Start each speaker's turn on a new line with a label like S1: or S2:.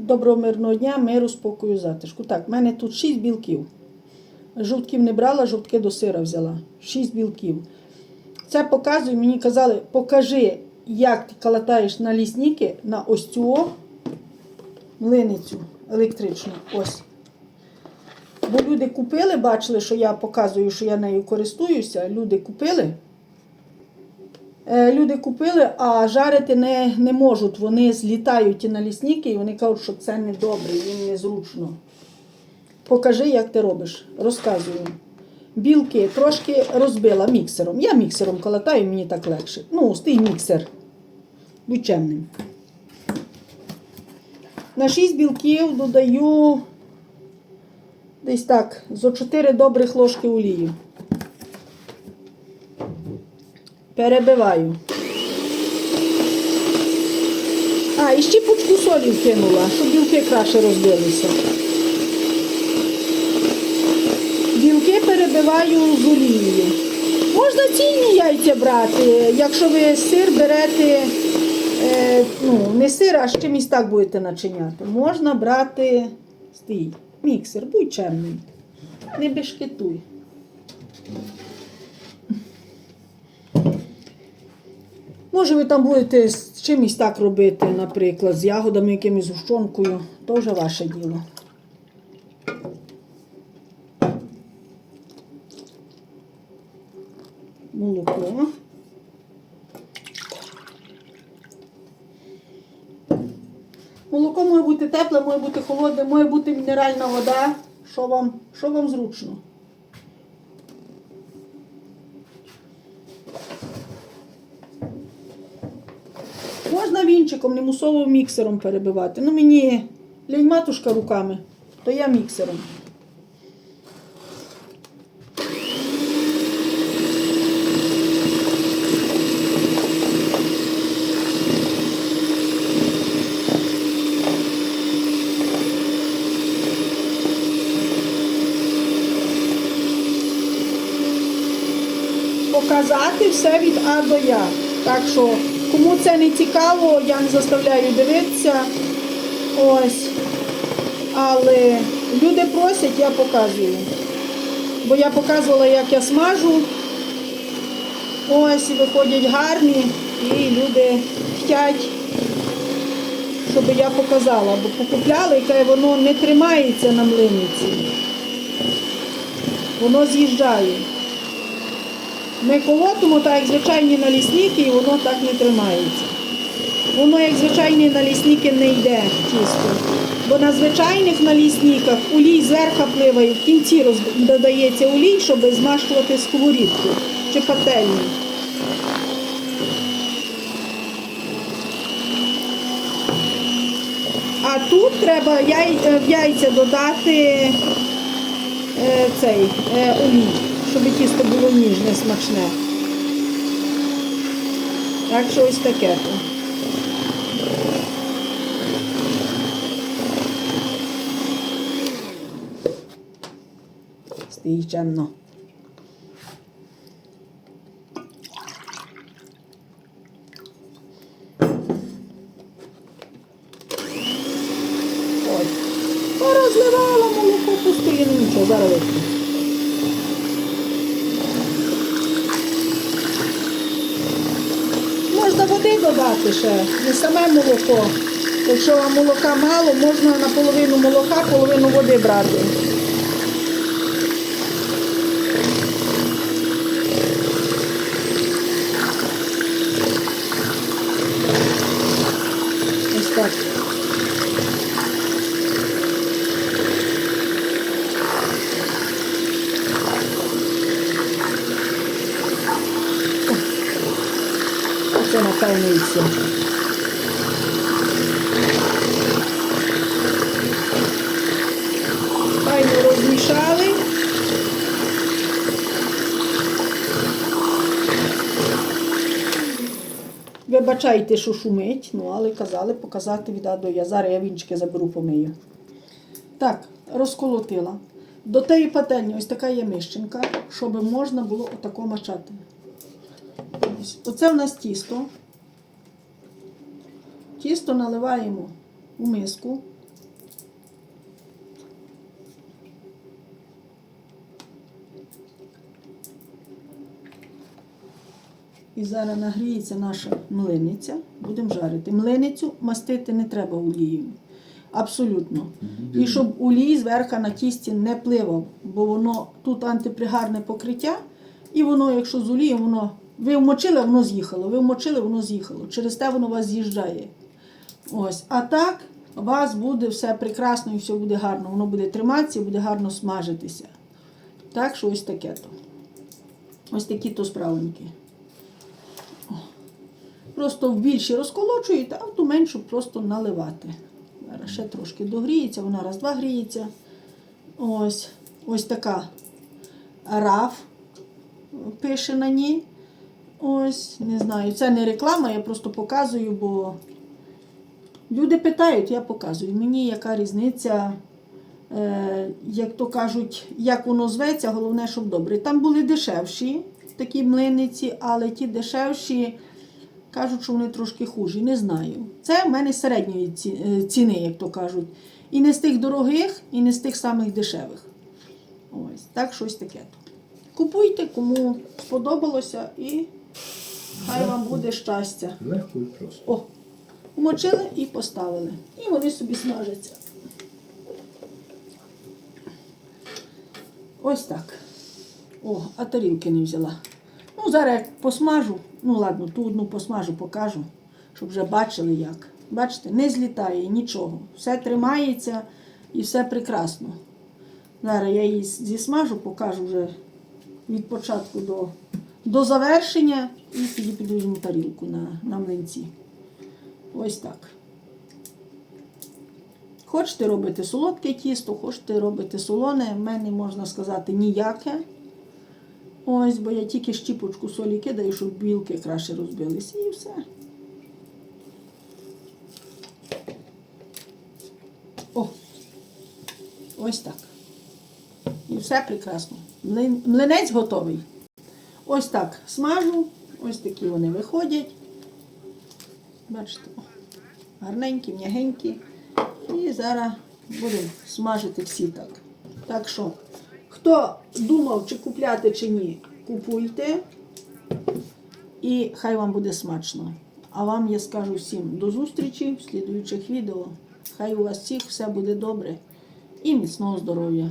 S1: Доброго мирного дня, миру, спокою, затишку. Так, в мене тут 6 білків. Жовтків не брала, жовтки до сира взяла. 6 білків. Це показує, мені казали, покажи, як ти калатаєш на лісники на ось цю млиницю електричну. Ось. Бо люди купили, бачили, що я показую, що я нею користуюся. Люди купили. Е, Люди купили, а жарити не, не можуть. Вони злітають і на лісники, і вони кажуть, що це не добре, їм незручно. Покажи, як ти робиш. Розказую. Білки трошки розбила міксером. Я міксером колотаю, мені так легше. Ну, стій міксер. Будь. На 6 білків додаю десь так, зо 4 добрих ложки олії. Перебиваю. А, і щіпочку солі вкинула, щоб білки краще розбилися. Білки перебиваю з олією. Можна цільні яйця брати, якщо ви сир берете, е, ну, не сир, а з чимось так будете начиняти. Можна брати стій, міксер, будь чемним. Не бешкетуй. Може, ви там будете з чимось так робити, наприклад, з ягодами, якимось гущонкою, вже ваше діло. Молоко. Молоко має бути тепле, має бути холодне, має бути мінеральна вода. Що вам, що вам зручно? Можна вінчиком, не мусово міксером перебивати. Ну мені лінь матушка руками, то я міксером. Показати все від А до Я. Так що, кому це не цікаво, я не заставляю дивитися. Ось. Але люди просять, я показую. Бо я показувала, як я смажу. Ось, виходять гарні. І люди хочуть, щоб я показала. Бо покупляли, каже, воно не тримається на млиниці. Воно з'їжджає. Ми колотимо так, як звичайні налісники, і воно так не тримається. Воно, як звичайні налісники, не йде тісто. Бо на звичайних налісниках олій зверху пливає, в кінці додається олій, щоб змащувати сковорідку чи пательню. А тут треба яй, в яйця додати е, цей е, олій, щоб тісто було ніжне, смачне. Так що ось таке. Стій. Ой. Порозливала молоко пустили, ну нічого, зараз витру. Можна води додати ще, не саме молоко. Якщо вам молока мало, можна на половину молока, половину води брати. Ось так. Це напевно і все. Файно розмішали. Вибачайте, що шумить, ну але казали показати від А Я. Зараз я вінчики заберу помию. Так, розколотила. До тієї пательні ось така є мищенка, щоб можна було отако мачати. Оце в нас тісто. Тісто наливаємо у миску. І зараз нагріється наша млиниця, будемо жарити. Млиницю мастити не треба олією. Абсолютно. І щоб олій зверху на тісті не пливав, бо воно тут антипригарне покриття, і воно, якщо з олією, воно ви вмочили, воно з'їхало. Ви вмочили, воно з'їхало. Через те воно вас з'їжджає. Ось. А так у вас буде все прекрасно і все буде гарно. Воно буде триматися і буде гарно смажитися. Так що ось таке то. Ось такі то справоньки. Просто в більші розколочуєте, а в ту меншу просто наливати. Зараз ще трошки догріється, вона раз-два гріється. Ось, ось така раф пише на ній. Ось, не знаю, це не реклама, я просто показую, бо люди питають, я показую. Мені яка різниця, е, як то кажуть, як воно зветься, головне, щоб добре. Там були дешевші такі млиниці, але ті дешевші кажуть, що вони трошки хужі. Не знаю. Це в мене середньої е, ціни, як то кажуть. І не з тих дорогих, і не з тих самих дешевих. Ось, так щось таке. Купуйте, кому сподобалося, і хай вам буде щастя.
S2: Легко і просто.
S1: О, вмочили і поставили. І вони собі смажаться. Ось так. О, а тарілки не взяла. Ну, зараз як посмажу, ну ладно, ту одну посмажу, покажу, щоб вже бачили як. Бачите, не злітає нічого. Все тримається і все прекрасно. Зараз я її зісмажу, покажу вже від початку до, до завершення і тоді піду тарілку на, на млинці. Ось так. Хочете робити солодке тісто, хочете робити солоне, в мене можна сказати ніяке. Ось, бо я тільки щіпочку солі кидаю, щоб білки краще розбилися. І все. О! Ось так. І все прекрасно. Млин- Млинець готовий. Ось так смажу, ось такі вони виходять. Бачите, гарненькі, м'ягенькі. І зараз будемо смажити всі так. Так що, хто думав, чи купляти, чи ні, купуйте. І хай вам буде смачно. А вам я скажу всім до зустрічі в слідуючих відео. Хай у вас всіх все буде добре і міцного здоров'я.